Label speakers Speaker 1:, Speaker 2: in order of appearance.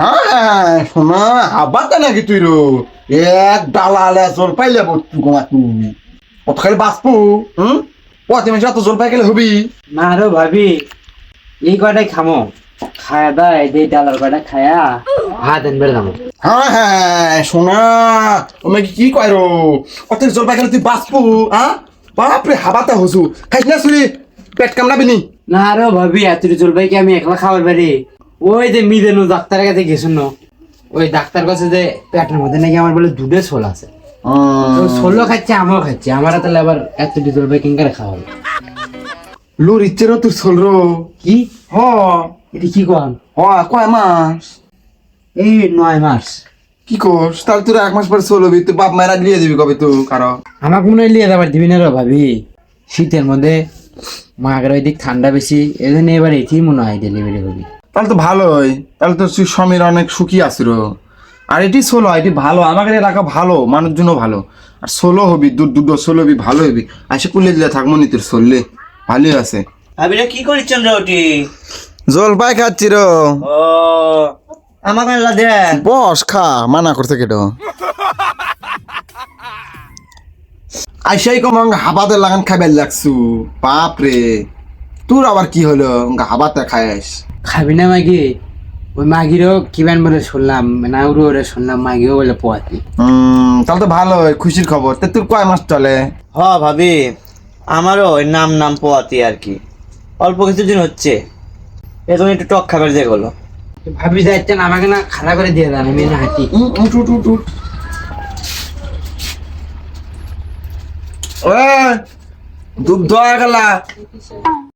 Speaker 1: হ্যাঁ শোনা আবার নাকি তুই রো? এক ডালা আলে জল পাইলে বস্তু গোমা তুই কত খালি বাঁচবো হুম? পথে মানুষ এত জল পাই গেলে হবি।
Speaker 2: না আরও ভাবি এই কয়টাই খামো? খায়া দায় এই ডালার কয়টা খায়া। ভাত এনবে দামো।
Speaker 1: হ্যাঁ হ্যাঁ শোনা তুমি কি কয় রো? অত জল পাই গেলে তুই বাঁচবো হ্যাঁ? বাপরে হাবাতে হসু খাইস না শুনি পেট কামড়াবি নি?
Speaker 2: না আরও ভাবি এত জলপাই কি আমি একলা খাবার পারি? ওই যে মিদেনু ডাক্তারের কাছে গেছিল ওই ডাক্তার কাছে যে পেটের মধ্যে নাকি আমার বলে দুধে ছোল আছে। ছোলো খাচ্ছে আমারও খাচ্ছে আমার তাহলে আবার এত জলপাই কিনকারে খাওয়া হবে।
Speaker 1: লোর ইচ্ছেরও তোর রো
Speaker 2: কি?
Speaker 1: হ।
Speaker 2: এটা কি কন?
Speaker 1: হ কয় মাস?
Speaker 2: এই নয় মাস।
Speaker 1: কি করস তাহলে তোর এক মাস পরে চলবি তুই বাপ মায়েরা দিয়ে দিবি কবে তুই কারও?
Speaker 2: আমাকে মনে হয় লিয়ে যাবার দিবি না রে ভাবি। শীতের মধ্যে মাগের ওই দিক ঠান্ডা বেশি এই জন্য এবার এটি মনে হয় ডেলিভারি হবি।
Speaker 1: তাহলে তো ভালোই তাহলে তো তুই সমীর অনেক সুখী আছিস আর এটি সোলো এটি ভালো। আমাদের এলাকা ভালো মানুষ জন্য ভালো। আর সোলো হবি দু দুটো সোলো হবি ভালো হবি। আসে কুলে দিলে থাকব নি তোর চললে ভালোই আছে।
Speaker 3: আবিরা কি করিচ্ছেন রে ওটি?
Speaker 1: জল পাই খাচ্ছি রো।
Speaker 3: ও আমাকে আল্লাহ দেন
Speaker 1: বস খা মানা করতে কেটো। আইসাই কম হাবাতে লাগান খাইবে লাগছু বাপ রে তোর আবার কি হলো? হাবাতে খাইস
Speaker 2: খাবি না মাগি। ওই মাগিরও কিমান বলে শুনলাম নাউরু ওরে শুনলাম মাগিও বলে পোয়াতি।
Speaker 1: হম তাহলে তো ভালো খুশির খবর। তা তোর কয় মাস চলে?
Speaker 3: হ ভাবি আমারও ওই নাম নাম পোয়াতি আর কি। অল্প কিছুদিন হচ্ছে। এখন একটু টক খাবার দিয়ে গেলো।
Speaker 2: ভাবি যাচ্ছেন আমাকে না খাড়া করে দিয়ে দেন আমি না হাঁটি।
Speaker 1: উম, উঠ উঠ উঠ উঠ। ওই, দুধ দয়া গেলা।